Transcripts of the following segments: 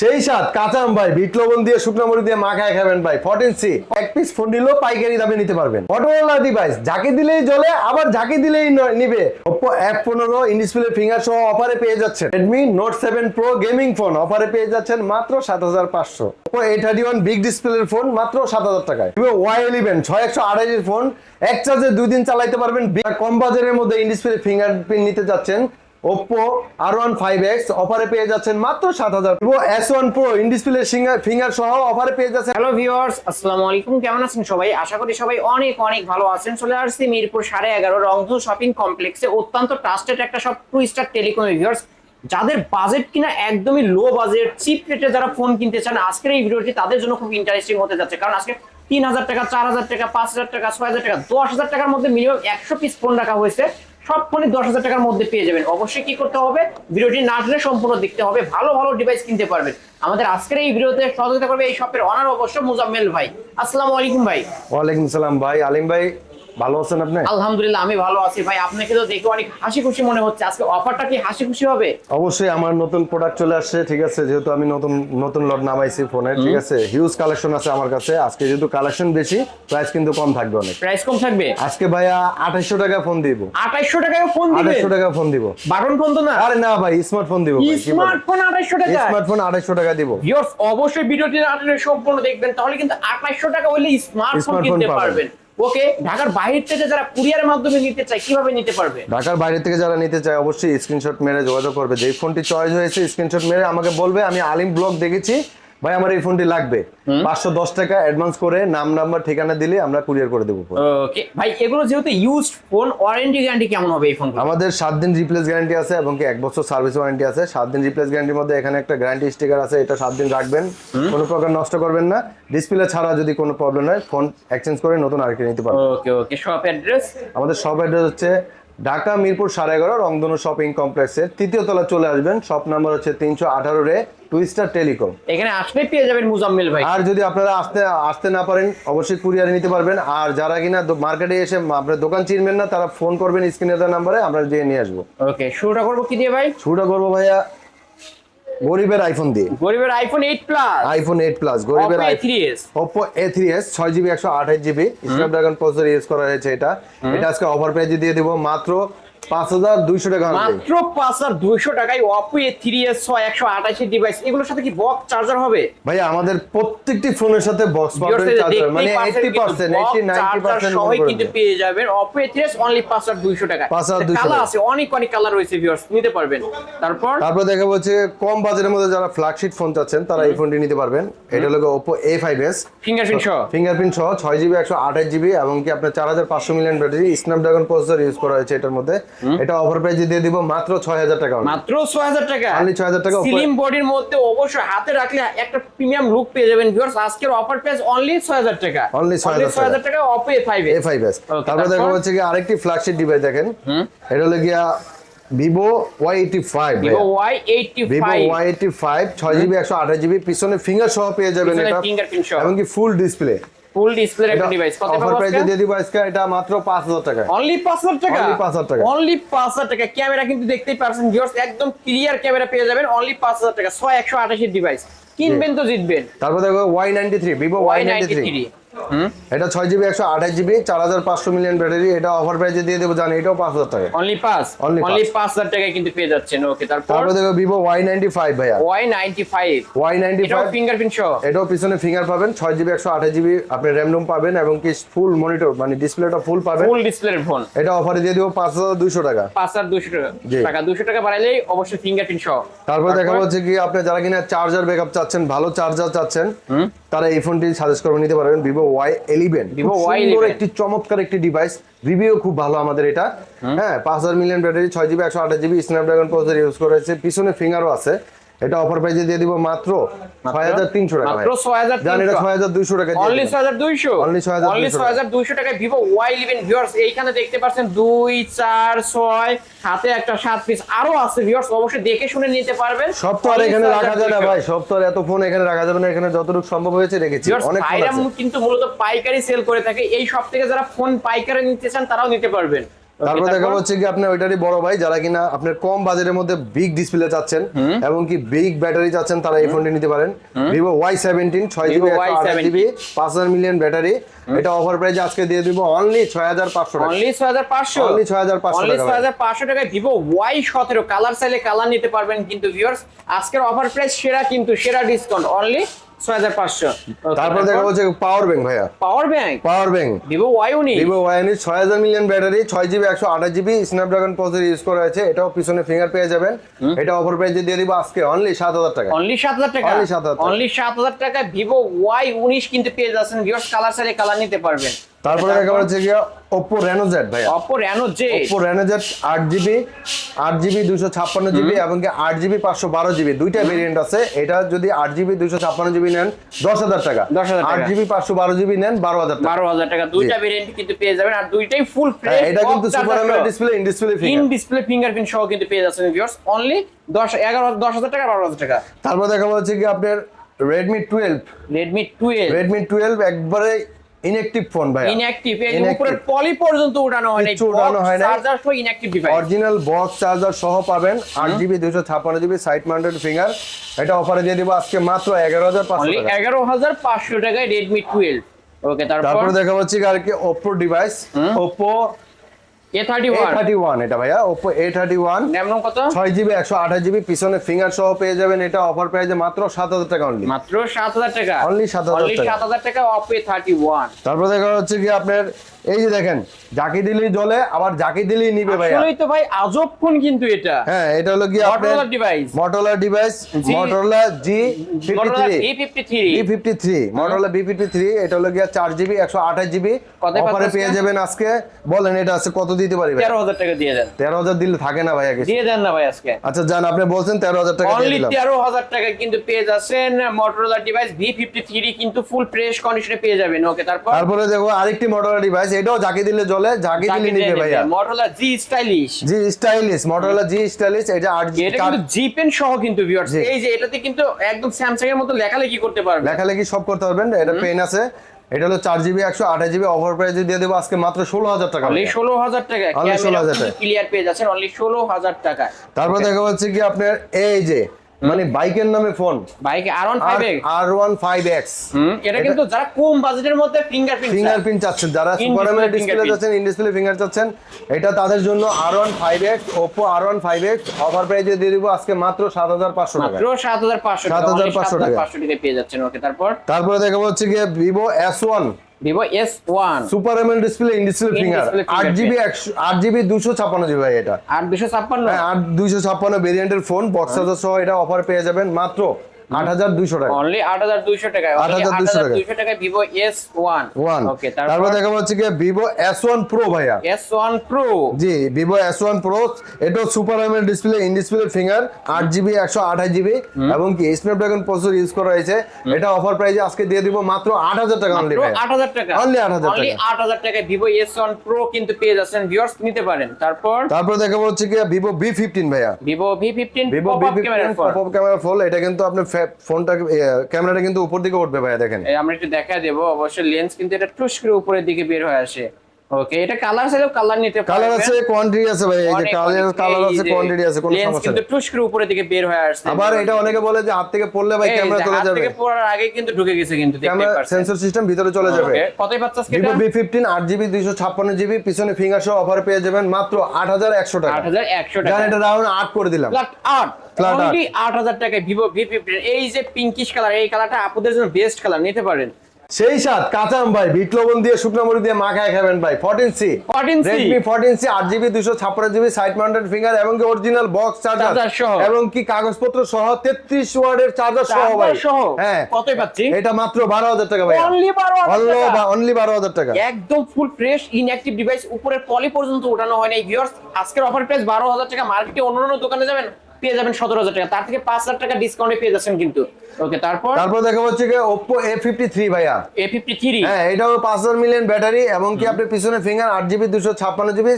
সেই সাত কাঁচা আম ভাই, বিট লবণ দিয়ে, শুকনো মরিচ দিয়ে মাখায় খাবেন ভাই। ফর্টিন সি এক পিস ফোন নিলেও পাইকারি দামে নিতে পারবেন। ডিভাইস যাকে দিলেই জ্বলে, আবার যাকে দিলেই নিবে। ওপো পনেরো ইনডিসপ্লে ফিঙ্গার সহ অফারে পেয়ে যাচ্ছেন। Redmi note seven pro gaming phone অফারে পেয়ে যাচ্ছেন মাত্র সাত হাজার পাঁচশো। Oppo A thirty one big ডিসপ্লের ফোন মাত্র সাত হাজার টাকায়। ওয়াই ইলেভেন ছয় একশো আড়াইশের ফোন এক চার্জে দুই দিন চালাইতে পারবেন। কম বাজারের মধ্যে ইনডিসপ্লে ফিঙ্গারপ্রিন্ট নিতে যাচ্ছেন। Oppo R one five X অফারে পেয়ে যাচ্ছেন মাত্র সাত হাজার। Vivo S one pro in display finger সহ অফারে পেয়ে যাচ্ছেন। হ্যালো ভিউয়ার্স আসসালামু আলাইকুম। কেমন আছেন সবাই? আশা করি সবাই অনেক অনেক ভালো আছেন। চলে আসছি মিরপুর সাড়ে এগারো রংধু শপিং কমপ্লেক্সে অত্যন্ত ট্রাস্টেড একটা সব টু স্টার টেলিকম ভিউয়ার্স যাদের বাজেট কিনা একদমই লো বাজেট চিপ রেটে যারা ফোন কিনতে চান, আজকের এই ভিডিওটি তাদের জন্য খুব ইন্টারেস্টিং হতে যাচ্ছে। কারণ আজকে তিন হাজার টাকা, চার হাজার টাকা, পাঁচ হাজার টাকা, ছয় হাজার টাকা, দশ হাজার টাকার মধ্যে মিনিমাম একশো পিস ফোন রাখা হয়েছে। সব ফোনই দশ হাজার টাকার মধ্যে পেয়ে যাবেন। অবশ্যই কি করতে হবে? ভিডিওটি না টেনে সম্পূর্ণ দেখতে হবে। ভালো ভালো ডিভাইস কিনতে পারবেন। আমাদের আজকের এই ভিডিওতে সহযোগিতা করবে এই শপের অনার অবশ্য মুজাম্মেল ভাই। আসসালামু আলাইকুম ভাই। ওয়ালাইকুম সালাম ভাই। আলিম ভাই ভালো আছেন আপনি? আলহামদুলিল্লাহ আমি ভালো আছি। ভাই আপনাকে তো দেখে অনেক হাসি খুশি মনে হচ্ছে। আজকে অফারটা কি হাসি খুশি হবে? অবশ্যই আমার নতুন প্রোডাক্ট চলে আসছে ঠিক আছে? যেহেতু আমি নতুন নতুন লট নামাইছি ফোনের ঠিক আছে? হিউজ কালেকশন আছে আমার কাছে। আজকে যেহেতু কালেকশন বেশি প্রাইস কিন্তু কম থাকবে অনেক। প্রাইস কম থাকবে? আজকে ভাইয়া আঠাইশো টাকা ফোন দিব। আঠাইশশো টাকায় ফোন দিবে? আঠাইশো টাকা ফোন দিব। বাটন ফোন তো না? আরে না ভাই স্মার্টফোন দিব স্মার্টফোন আঠাইশশো টাকা। স্মার্টফোন আড়াইশো টাকা দিব। ভিউয়ার্স অবশ্যই ভিডিওটি সম্পূর্ণ দেখবেন তাহলে কিন্তু আঠাইশশো টাকা হলে স্মার্টফোন কিনতে পারবেন। ওকে ঢাকার বাইরে থেকে যারা কুরিয়ারের মাধ্যমে নিতে চায়, কীভাবে নিতে পারবে? ঢাকার বাইরে থেকে যারা নিতে চায়, অবশ্যই স্ক্রিনশট মেরে যোগাযোগ করবে। যেই ফোনটি চয়েস হয়েছে স্ক্রিনশট মেরে আমাকে বলবে, আমি আলিম ব্লগ দেখেছি। ভাই আমার এই ফোনটি লাগবে। পাঁচশো দশ টাকা অ্যাডভান্স করে নাম নাম্বার ঠিকানা দিলে আমরা কুরিয়ার করে দেবো ওকে ভাই এগুলো যেহেতু ইউজ ফোন ওয়ারেন্টি গ্যারান্টি কেমন হবে এই ফোন আমাদের সাত দিন রিপ্লেস গ্যারান্টি আছে এবং কি এক বছর সার্ভিস ওয়ারেন্টি আছে। সাত দিন রিপ্লেস গ্যারান্টির মধ্যে এখানে একটা গ্যারান্টি স্টিকার আছে এটা সাত দিন রাখবেন। কোনো প্রকার নষ্ট করবেন না। ডিসপ্লে ছাড়া যদি কোনো প্রবলেম হয় ফোন এক্সচেঞ্জ করে নতুন আরেকটি নিতে পারবেন। ওকে ওকে শপ অ্যাড্রেস আমাদের শপ অ্যাড্রেস হচ্ছে ঢাকা মিরপুর সাড়ে এগারো রংধনু শপিং কমপ্লেক্সের তৃতীয় তলা চলে আসবেন। শপ নাম্বার হচ্ছে তিনশো আঠারো রে টুইস্টার টেলিকম। এখানে আসলে পেয়ে যাবেন মুজাম্মিল ভাই। আর যদি আপনারা আসতে আসতে না পারেন অবশ্যই কুরিয়ারে নিতে পারবেন। আর যারা কিনা মার্কেটে এসে আপনার দোকান চিনবেন না তারা ফোন করবেন স্ক্রিনে দেওয়া নাম্বারে আমরা যেয়ে নিয়ে আসব। ওকে শুরুটা করব কি দিয়ে ভাই? শুরুটা করব ভাইয়া গরিবের আইফোন দিয়ে। গরিবের আইফোন 8 প্লাস আইফোন 8 প্লাস গরিবের three S Oppo A three S ছয় জিবি একশো আঠাশ জিবি স্ন্যাপড্রাগন প্রসেসর ইউজ করা হয়েছে এটা। এটা আজকে অফার প্রাইজে দিয়ে দেব। মাত্র পাঁচ হাজার দুইশো টাকা। মাত্র টাকায় ডিভাইস এগুলোর সাথে কি বক্স চার্জার হবে? ভাইয়া আমাদের প্রত্যেকটি ফোনের সাথে বক্স পাবেন চার্জার মানে কিন্তু পেয়ে যাবেন টাকা। 5,200 কালার আছে অনেক অনেক কালার রয়েছে ভিউয়ার্স নিতে পারবেন। তারপর? তারপর দেখা হচ্ছে কম বাজারের মধ্যে যারা ফ্ল্যাগশিপ ফোন চাচ্ছেন তারা এই ফোনটি নিতে পারবেন। এটা হলো Oppo A five S fingerprint সহ। ফিঙ্গারপ্রিন্ট সহ ছয় জিবি একশো আঠাশ জিবি এবং কি আপনার চার হাজার পাঁচশো million battery Snapdragon processor use করা হয়েছে এটার মধ্যে। এটা অফার প্রাইজে দিয়ে দিব মাত্র ছয় হাজার টাকা মাত্র ছয় হাজার টাকা? Only 6,000 টাকা স্লিম বডির মধ্যে অবশ্যই হাতে রাখলে একটা প্রিমিয়াম লুক পেয়ে যাবেন ভিউয়ার্স আজকের অফার প্রাইস অনলি ছয় হাজার টাকা। Only 6,000 ছয় হাজার টাকা Oppo A five A five S Okay, তারপর? দেখা হচ্ছে কি আরেকটি ফ্ল্যাগশিপ ডিভাইস দেখেন। এটা হলো গিয়া Vivo Y eighty five Vivo Y eighty Vivo Y eighty five ছয় জিবি একশো আঠাশ জিবি পিছনে ফিঙ্গার সহ পেয়ে যাবেন এটা। এমনকি ফুল ডিসপ্লে ফুল ডিসপ্লে একটা ডিভাইস কত অফার প্রাইসে দিয়ে দিব আজকে এটা মাত্র 5000 টাকা। অনলি 5000 টাকা? অনলি 5000 টাকা। অনলি 5000 টাকা। ক্যামেরা কিন্তু দেখতেই পারছেন ভিউয়ার্স একদম ক্লিয়ার ক্যামেরা পেয়ে যাবেন। অনলি 5000 টাকা। 6128 এর ডিভাইস কিনবেন তো জিতবেন। তারপর দেখো Y93 Vivo Y93 এটা ছয় জিবি একশো আঠাশ জিবি চার হাজার পাঁচশো মিলিয়ন ব্যাটারি এটা অফার দিয়ে দেবো জানি এটাও পাঁচ হাজার টাকা। অনলি পাঁচ? অনলি পাঁচ। হাজার টাকায় কিন্তু পেয়ে যাচ্ছেন ওকে তারপর? তারপর দেখো ভিভো ওয়াই নাইনটি ফাইভ ভাইয়া। Y ninety five Y ninety five fingerprint সহ? এটাও পিছনে ফিঙ্গার পাবেন ছয় জিবি একশো আঠাশ জিবি আপনি পাবেন এবং কি ফুল মনিটর মানে ডিসপ্লেটা ফুল পাবেন। ফুল ডিসপ্লের ফোন এটা অফারে দিয়ে দিব পাঁচ হাজার দুইশো টাকা। পাঁচ হাজার দুশো টাকা। দুশো টাকা বাড়াইলেই অবশ্যই ফিঙ্গারপ্রিন্ট সহ। তারপর দেখা যাচ্ছে কি আপনি যারা কিনা চার্জার ব্যাকআপ চাচ্ছেন ভালো চার্জার চাচ্ছেন তারা এই ফোনটি সাজেস্ট করে নিতে পারবেন Vivo Y eleven Vivo Y একটি চমৎকার একটি ডিভাইস রিভিউ খুব ভালো আমাদের এটা। হ্যাঁ পাঁচ হাজার মিলিয়ন ব্যাটারি ছয় জিবি একশো আঠাশ জিবি স্ন্যাপড্রাগন প্রসেসর ইউজ করেছে। পিছনে ফিঙ্গারও আছে। এটা অফার প্রাইজে দিয়ে দিব মাত্র ছয় হাজার তিনশো টাকা মাত্র ছয় হাজার জান এটা ছয় হাজার দুইশো টাকা দিয়ে অনলি Only 6,200 অনলি ছয় হাজার দুইশো টাকায় ভিভো ওয়াই ইলেভেন ভিউয়ার্স এইখানে দেখতে পাচ্ছেন দুই চার ছয় হাতে একটা সাত পিস আরও আছে ভিউয়ার্স অবশ্যই দেখে শুনে নিতে পারবেন। সব তো আর এখানে রাখা যায় না ভাই সব তো আর এত ফোন এখানে রাখা যাবে না এখানে যতটুকু সম্ভব হয়েছে রেখেছি। অনেক ফোন কিন্তু মূলত পাইকারি সেল করে থাকে। এই সব থেকে যারা ফোন পাইকারি নিতে চান তারাও নিতে পারবেন। তারপর? দেখা হচ্ছে কি আপনার ওইটারই বড় ভাই যারা কিনা আপনার কম বাজেটের মধ্যে বিগ ডিসপ্লে চাচ্ছেন এবং কি বিগ ব্যাটারি চাচ্ছেন তারা এই ফোনটি নিতে পারেন। ভিভো ওয়াই সেভেন্টিন ছয় জিবি Vivo একশো আঠাশ Y17 জিবি পাঁচ হাজার মিলিয়ন ব্যাটারি এটা অফার প্রাইজে আজকে দিয়ে দিব অনলি ছয় হাজার পাঁচশো অনলি ছয় হাজার পাঁচশো? Only 6,500 অনলি টাকা ছয় হাজার পাঁচশো টাকায় ভিভো ওয়াই সতেরো। কালার চাইলে কালার নিতে পারবেন কিন্তু ভিউয়ার্স আজকের অফার প্রাইস সেরা কিন্তু সেরা ডিসকাউন্ট অনলি ছয় হাজার পাঁচশো। তারপর দেখা হচ্ছে পাওয়ার ব্যাংক ভাইয়া। Power bank power bank Vivo Y উনি ভিভো ওয়াইনি ছয় হাজার মিলিয়ন ব্যাটারি ছয় জিবি একশো আঠাশ জিবি স্ন্যাপড্রাগন প্রসেসর ইউজ করা হয়েছে এটাও পিছনে ফিঙ্গার পেয়ে যাবেন। এটা অফার প্রাইজে দিয়ে দিব আজকে অনলি সাত হাজার টাকা। অনলি সাত হাজার টাকা? অনলি 7,000 টাকা। অনলি সাত হাজার টাকা ভিভো ওয়াই উনিশ কিন্তু পেয়ে যাচ্ছেন। ভিউয়ার্স কালার চাইলে কালার নিতে পারবেন। তারপরে দেখা হচ্ছে গিয়ে ওপো রেনো জেড ভাই Oppo Reno J Oppo Reno Z আট জিবি আট জিবি দুশো ছাপ্পান্ন জিবি এবং কি আট জিবি পাঁচশো বারো জিবি দুইটা ভেরিয়েন্ট আছে। এটা যদি আট জিবি দুশো ছাপ্পান্ন জিবি নেন দশ হাজার টাকা। 10,000 টাকা। আট জিবি পাঁচশো বারো জিবি নেন বারো হাজার টাকা। বারো হাজার টাকা। দুইটা ভেরিয়েন্ট কিন্তু পেয়ে যাবেন আর দুইটাই ফুল হ্যাঁ, এটা কিন্তু super AMOLED display in display in finger display fingerprint সহ কিন্তু পেয়ে যাচ্ছেন ভিউয়ার্স অনলি দশ এগারো দশ হাজার টাকা বারো হাজার টাকা। তারপর দেখা হচ্ছে কি আপনার Redmi twelve Redmi twelve Redmi twelve একবারে ইনঅ্যাকটিভ ফোন ভাই ইনঅ্যাকটিভ এর উপরে পলি পর্যন্ত উড়ানো হয় নাই উড়ানো হয় না চার্জার সহ inactive device original box charger সহ পাবেন 8GB 256GB side mounted finger এটা অফারে দিয়ে দিব আজকে মাত্র 11500 টাকা। 11500 টাকায় Redmi 12 ওকে তারপর? তারপর দেখা হচ্ছে কালকে Oppo ডিভাইস Oppo A31 এটা ভাইয়া। Oppo A31 RAM ROM কত? 6GB 128GB পিছনে ফিঙ্গার সহ পেয়ে যাবেন এটা অফার প্রাইসে মাত্র 7000 টাকা অনলি মাত্র 7000 টাকা। অনলি 7000 টাকা। অনলি 7000 টাকা Oppo A31 তারপর দেখা হচ্ছে কি আপনার এই যে দেখেন জাকি দিলেই জ্বলে আবার জাকি দিলেই নিবে ভাই আসলেই তো ভাই আজব ফোন কিন্তু এটা। হ্যাঁ এটা হলো কি আপনার Motorola device। Motorola device Motorola G fifty Motorola three E53 B fifty three Motorola B fifty three এটা হলো আঠাশ জিবি কত অফারে পেয়ে যাবেন আজকে। বলেন এটা আছে কত দিতে পারি ভাই তেরো হাজার টাকা দিয়ে দেন। তেরো হাজার দিলে থাকে না ভাইয়া কিছু। দিয়ে দেন না ভাই আজকে। আচ্ছা জান আপনি বলছেন তেরো হাজার টাকা দিয়ে দিলাম। তেরো হাজার টাকা কিন্তু পেয়ে যাচ্ছেন Motorola device V fifty three কিন্তু ফুল ফ্রেশ কন্ডিশনে পেয়ে যাবেন। ওকে তারপর? তারপরে দেখো আরেকটি মটোলা ডিভাইস এটাও যাকে দিলে জ্বলে যাকে দিলে নিবে ভাইয়া। Motorola G stylish G stylish Motorola G stylish এটা জি এটা কিন্তু জি পেন সহ কিন্তু ভিউয়ার্স এই যে এটাতে কিন্তু একদম স্যামসাং এর মতো লেখালেখি করতে পারবে। লেখালেখি সব করতে পারবেন এটা পেন আছে। এটা হলো চার জিবি একশো আঠাশ জিবি অফার প্রাইজে দিয়ে দেবো আজকে মাত্র ষোলো হাজার টাকা অনলি ষোলো হাজার টাকা। Only 16,000 টাকা। ক্লিয়ার পেয়ে যাচ্ছেন অনলি ষোলো হাজার টাকা তারপর দেখা যাচ্ছে কি আপনার এই যে মানে বাইকের নামে phone. Bike R one five R one five X এটা কিন্তু যারা কম বাজেটের মধ্যে ফিঙ্গারপ্রিন্ট ফিঙ্গারপ্রিন্ট চাচ্ছেন যারা সুপার display ডিসপ্লে চাচ্ছেন ইন ডিসপ্লে ফিঙ্গার চাচ্ছেন এটা তাদের জন্য R one five X Oppo R one five X offer প্রাইজে দিয়ে দিব আজকে মাত্র সাত হাজার পাঁচশো টাকা। মাত্র সাত হাজার পাঁচশো 7,500 টাকা। পাঁচশো টাকা পেয়ে যাচ্ছেন ওকে। তারপর? তারপরে দেখা হচ্ছে গিয়ে Vivo S one Vivo S one super ML display in display finger আট। জিবি একশো আট জিবি দুশো ছাপ্পান্ন জিবি ভাই এটা। আর দুশো ছাপ্পান্ন? হ্যাঁ আট দুইশো ছাপ্পান্ন ভেরিয়েন্টের ফোন বক্স সহ এটা অফার পেয়ে যাবেন। মাত্র আট হাজার দুইশো টাকা। অনলি আট হাজার দুইশো টাকায়। আট 8,200 হাজার টাকায়। দুইশো এস ওয়ান ওয়ান ওকে তারপর দেখা যাচ্ছে কি ভাইয়া। জি এটা super display in display finger আট জিবি একশো আঠাশ জিবি এবং কি স্ন্যাপড্রাগন প্রসেসর ইউজ করা হয়েছে। এটা অফার আজকে দিয়ে দিব মাত্র আট হাজার টাকা অনলি টাকা। Only 8,000 অনলি টাকা। কিন্তু পেয়ে যাচ্ছেন ভিউয়ার্স নিতে পারেন। তারপর? তারপর দেখা হচ্ছে কি ভাইয়া। পপ ক্যামেরা ফোন এটা কিন্তু ফোনটা ক্যামেরাটা কিন্তু উপর দিকে উঠবে ভাইয়া, দেখেন। আমরা একটু দেখা দেবো। অবশ্যই লেন্স কিন্তু এটা টুস করে উপরের দিকে বের হয়ে আসে। ওকে এটা কালার চাইলেও কালার নিতে কালার আছে কোয়ান্টিটি আছে ভাই এই যে কালার কালার আছে কোয়ান্টিটি আছে কোনো সমস্যা কিন্তু টুস করে উপরের দিকে বের হয়ে আসছে। আবার এটা অনেকে বলে যে হাত থেকে পড়লে ভাই ক্যামেরা চলে হাত থেকে পড়ার আগে কিন্তু ঢুকে গেছে কিন্তু দেখতে পাচ্ছেন। সেন্সর সিস্টেম ভিতরে চলে যাবে। কতই এটা? পিছনে ফিঙ্গার সহ অফার পেয়ে যাবেন মাত্র আট হাজার একশো টাকা। আট হাজার একশো জান টাকা এটা রাউন্ড আট করে দিলাম। ফ্ল্যাট আট Flat আট। অনলি আট হাজার টাকায় ভিভো ভি ফিফটিন এই যে পিঙ্কিশ কালার এই কালারটা আপুদের জন্য বেস্ট কালার নিতে পারেন। সেই সাত কাঁচাম ভাই বিট লবণ দিয়ে শুকনো মরিচ দিয়ে মাখায় খাবেন ভাই। Fourteen C 14C Redmi fourteen C আট জিবি দুশো ছাপ্পান্ন জিবি সাইড মাউন্টেড ফিঙ্গার এবং কি অরিজিনাল বক্স চার্জার সহ। এবং কি কাগজপত্র সহ তেত্রিশ ওয়ার্ডের চার্জার সহ ভাই। সহ? হ্যাঁ। কতই পাচ্ছি? এটা মাত্র বারো হাজার টাকা ভাই অনলি বারো হাজার। অনলি বারো হাজার টাকা। একদম ফুল ফ্রেশ ইনঅ্যাক্টিভ ডিভাইস উপরের পলি পর্যন্ত ওঠানো হয় নাই ভিউয়ার্স আজকের অফার প্রাইস বারো হাজার টাকা মার্কেটে অন্য অন্য দোকানে যাবেন? পেয়ে যাবেন সতেরো হাজার টাকা। তার থেকে পাঁচ হাজার টাকা ডিসকাউন্টে পেয়ে যাচ্ছেন কিন্তু। ওকে তারপর? তারপর দেখা হচ্ছে কি ফিফটি থ্রি ভাইয়া। এ ফিফটি থ্রি হ্যাঁ এটাও পাঁচ হাজার মিলিয়ন ব্যাটারি এবং কি আপনি পিছনে ফিঙ্গার আট জিবি দুশো ছাপ্পান্ন জিবি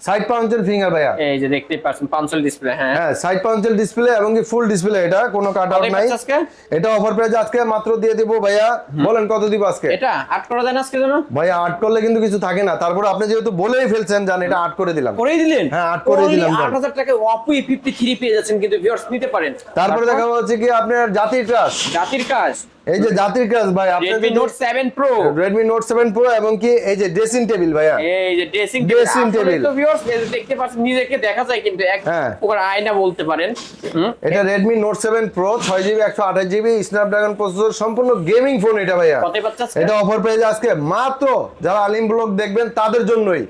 সাইড পাঞ্চের ফিঙ্গার ভাইয়া এই যে দেখতে পাচ্ছেন পাঁচল ডিসপ্লে হ্যাঁ। হ্যাঁ সাইড পাঞ্চের ডিসপ্লে এবং কি ফুল ডিসপ্লে এটা কোনো কাট আউট নাই। আজকে? এটা অফার প্রাইস আজকে মাত্র দিয়ে দিব ভাইয়া বলেন কত দিব আজকে? এটা আট করা যায় না আজকে জন্য ভাইয়া আট করলে কিন্তু কিছু থাকে না। তারপরে আপনি যেহেতু বলেই ফেলছেন জান এটা আট করে দিলাম। করেই দিলেন? হ্যাঁ, আট করেই দিলাম, আট হাজার টাকা অপো ফিফটি থ্রি পেয়ে যাচ্ছেন কিন্তু ভিউয়ার্স নিতে পারেন। তারপরে দেখা হচ্ছে কি আপনার জাতির কাজ জাতির কাজ এই যে জাতির ভাই Redmi Note seven Pro Redmi Note seven Pro এবং কি এই যে ড্রেসিং টেবিল ভাইয়া? এই যে ড্রেসিং Dressing table। তো ভিউয়ার্স দেখতে পাচ্ছেন নিজেকে দেখা যায় কিন্তু এক হ্যাঁ। প্রকার আয়না বলতে পারেন। এটা রেডমি নোট সেভেন প্রো ছয় জিবি একশো আঠাশ জিবি স্ন্যাপড্রাগন প্রসেসর সম্পূর্ণ গেমিং ফোন এটা ভাইয়া। এটা অফার প্রাইস আজকে মাত্র যারা আলিম ব্লগ দেখবেন তাদের জন্যই।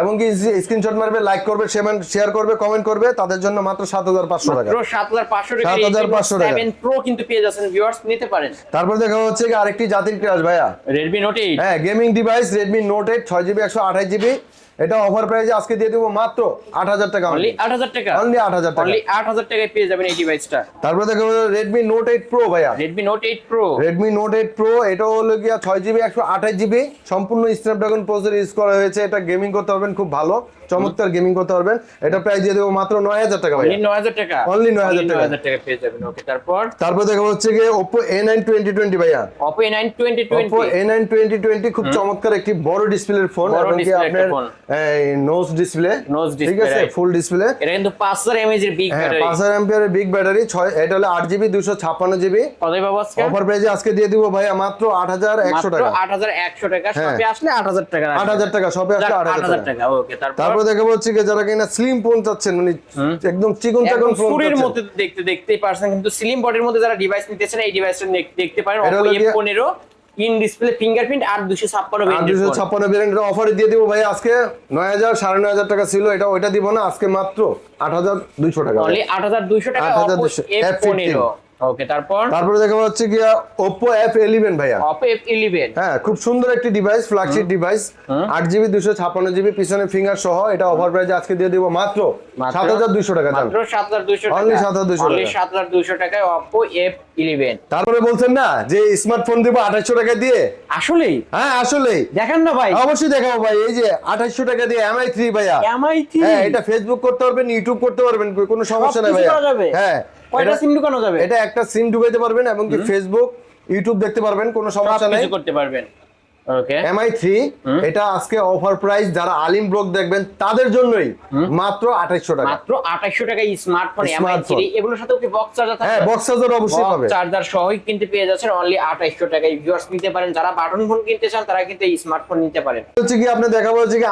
এবং কি স্ক্রিনশট মারবে লাইক করবে শেয়ার করবে কমেন্ট করবে তাদের জন্য মাত্র সাত হাজার পাঁচশো টাকা। মাত্র সাত হাজার পাঁচশো টাকা 7,500 টাকা। সেভেন প্রো কিন্তু পেয়ে যাচ্ছেন ভিউয়ার্স নিতে পারেন। তারপর দেখা হচ্ছে আরেকটি জাতির ক্রাশ ভাইয়া। রেডমি নোট এইট হ্যাঁ gaming device Redmi note eight ছয় জিবি একশো আঠাশ জিবি এটা অফার প্রাইসে আজকে দিয়ে দেবো মাত্র আট হাজার টাকা অনলি আট হাজার টাকা? অনলি আট হাজার টাকা। অনলি আট হাজার টাকায় পেয়ে যাবেন এই ডিভাইসটা তারপর দেখা রেডমি নোট এইট প্রো ভাইয়া। Redmi note eight pro Redmi note eight pro এটা হলো গিয়া ছয় জিবি একশো আঠাশ জিবি সম্পূর্ণ স্ন্যাপড্রাগন প্রসেসর ইউজ করা হয়েছে। এটা গেমিং করতে পারবেন খুব ভালো। চমৎকার গেমিং করতে পারবেন। এটা প্রাইস দিয়ে দেবো মাত্র নয় হাজার টাকা ভাই অনলি নয় হাজার টাকা? Only 9,000 টাকা। টাকা পেয়ে যাবেন। ওকে তারপর? তারপর দেখা হচ্ছে গিয়ে নাইন টোয়েন্টি টোয়েন্টি ভাইয়া। Oppo twenty A nine twenty twenty খুব চমৎকার একটি বড় ডিসপ্লের ফোন এবং কি display নোজ ডিসপ্লে ঠিক আছে? ফুল ডিসপ্লে এটা কিন্তু পাঁচ হাজার এর বিগ হ্যাঁ ব্যাটারি বিগ এটা হলো আট জিবি দুশো ছাপ্পান্ন জিবি কতই পাবো আজকে? অফার প্রাইসে আজকে দিয়ে দিব ভাইয়া মাত্র আট হাজার একশো মাত্র টাকা। টাকা। হ্যাঁ। শপে আসলে আট হাজার টাকা আট হাজার টাকা শপে আসলে আট আট হাজার হাজার টাকা। টাকা ওকে তারপর? তারপর দেখা হচ্ছে কি যারা কিনা স্লিম ফোন চাচ্ছেন মানে একদম চিকন চাকন ফোন। মধ্যে দেখতে দেখতেই পারছেন কিন্তু স্লিম বডির মধ্যে যারা ডিভাইস নিতেছেন এই ডিভাইসটা দেখতে পারেন এটা Oppo হলো গিয়ে- F15 ইন ডিসপ্লে ফিঙ্গারপ্রিন্ট আর দুশো ছাপ্পান্ন আর দুশো ছাপ্পান্ন ভ্যারিয়েন্টের অফারে দিয়ে দিব ভাই আজকে নয় হাজার সাড়ে নয় হাজার টাকা ছিল। এটা ওইটা দিব না আজকে মাত্র আট হাজার দুইশো টাকা। অনলি আট হাজার দুইশো টাকা 8,200 এফ F15 পনেরো ওকে তারপর? তারপরে দেখা ওপো এফ ইলেভেন ভাইয়া। অপো এফ ইলেভেন হ্যাঁ খুব সুন্দর একটি ডিভাইস ফ্ল্যাগশিপ ডিভাইস পিছনে ফিঙ্গার সহ এটা অফার প্রাইসে আজকে দিয়ে দিব মাত্র সাত হাজার দুইশো টাকা দাম। মাত্র সাত হাজার দুইশো টাকা। Only 7,200 অনলি টাকা। সাত হাজার দুইশো টাকায় অপো এফ ইলেভেন তারপরে বলছেন না যে স্মার্টফোন দিব আঠাশশো টাকা দিয়ে? আসলেই? হ্যাঁ আসলেই। দেখেন না ভাই। অবশ্যই দেখাবো ভাই এই যে আঠাশশো টাকা দিয়ে এমআই থ্রি ভাইয়া। হ্যাঁ এটা ফেসবুক করতে পারবেন ইউটিউব করতে পারবেন কোনো সমস্যা নাই ভাইয়া। হ্যাঁ। কয়টা সিম ঢুকানো যাবে? এটা একটা সিম ঢুকাইতে পারবেন এবং কি ফেসবুক ইউটিউব দেখতে পারবেন কোনো সমস্যা নাই। করতে পারবেন। এমআই থ্রি এটা আজকে অফার প্রাইস যারা আলিম ব্লগ দেখবেন তাদের জন্যই মাত্র আঠাইশশো টাকা। মাত্র টাকায় স্মার্টফোন এমআই থ্রি এগুলোর সাথে কি বক্স চার্জার হ্যাঁ বক্স চার্জার অবশ্যই পাবে। চার্জার সহই কিন্তু পেয়ে যাচ্ছেন অনলি আঠাইশশো টাকায়। ভিউয়ার্স নিতে পারেন যারা বাটন ফোন কিনতে চান তারা কিন্তু স্মার্টফোন নিতে পারেন। হচ্ছে কি আপনি দেখাবো হচ্ছে কি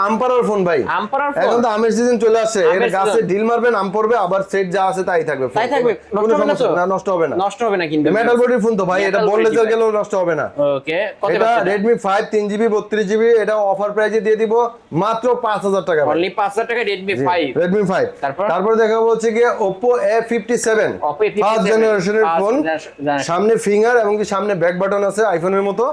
ফোন ভাই। আমপারার এখন ফোন তো আমের সিজন চলে আসছে এটা গাছে ঢিল মারবেন আম পড়বে আবার সেট যা আছে তাই থাকবে তাই থাকবে। কোনো নষ্ট হবে না সমস্যা না নষ্ট হবে না। নষ্ট হবে না কিন্তু। মেটাল বডির ফোন তো ভাই এটা বললে গেলেও নষ্ট হবে না। ওকে এটা রেডমি ফাইভ তিন জিবি বত্রিশ জিবি এটা অফার প্রাইসে দিয়ে দিব মাত্র পাঁচ হাজার টাকা অনলি পাঁচ হাজার টাকা রেডমি ফাইভ রেডমি ফাইভ তারপর? দেখাবো হচ্ছে গিয়ে Oppo A fifty seven Oppo A57 first জেনারেশনের ফোন সামনে ফিঙ্গার এবং কি সামনে ব্যাক বাটন আছে আইফোনের মতো।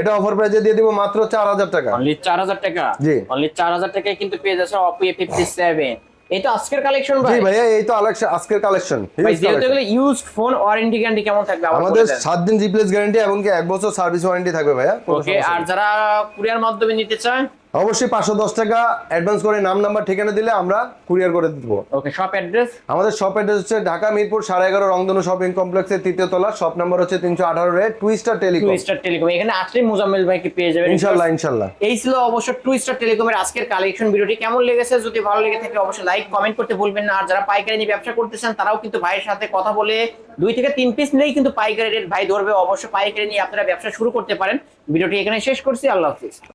এটা অফার প্রাইসে দিয়ে দিব মাত্র চার হাজার টাকা। অনলি চার হাজার টাকা? জি। অনলি চার হাজার টাকায় কিন্তু পেয়ে যাচ্ছে অপো এ ফিফটি সেভেন এটা আজকের কালেকশন জি ভাই। ভাইয়া এই তো আজকের কালেকশন ভাই যেহেতু এগুলো ইউজড ফোন ওয়ারেন্টি গ্যারান্টি কেমন থাকবে? আমাদের বলে দেন। সাত দিন রিপ্লেস গ্যারান্টি এবং কি এক বছর সার্ভিস ওয়ারেন্টি থাকবে ভাইয়া। ওকে আর যারা কুরিয়ার মাধ্যমে নিতে চায় অবশ্যই পাঁচশো দশ টাকা অ্যাডভান্স করে নাম নাম্বার ঠিকানা দিলে আমরা কুরিয়ার করে দিব। ওকে শপ অ্যাড্রেস আমাদের শপ অ্যাড্রেস হচ্ছে ঢাকা মিরপুর সাড়ে এগারো রংধনু শপিং কমপ্লেক্সের তৃতীয় তলা। শপ নাম্বার হচ্ছে তিনশো আঠারো রে two star two telecom star telecom এখানে আসলে মুজাম্মেল ভাইকে পেয়ে যাবেন? ইনশাল্লাহ ইনশাল্লাহ। এই ছিল অবশ্য টু স্টার টেলিকমের আজকের কালেকশন ভিডিওটি। কেমন লেগেছে? যদি ভালো লেগে থাকে অবশ্যই লাইক কমেন্ট করতে ভুলবেন না। আর যারা পাইকারি নিয়ে ব্যবসা করতেছেন তারাও কিন্তু ভাইয়ের সাথে কথা বলে দুই থেকে তিন পিস নিলেই কিন্তু পাইকারি রেট ভাই ধরবে। অবশ্যই পাইকারি নিয়ে আপনারা ব্যবসা শুরু করতে পারেন। ভিডিওটি এখানে শেষ করছি। আল্লাহ হাফিজ।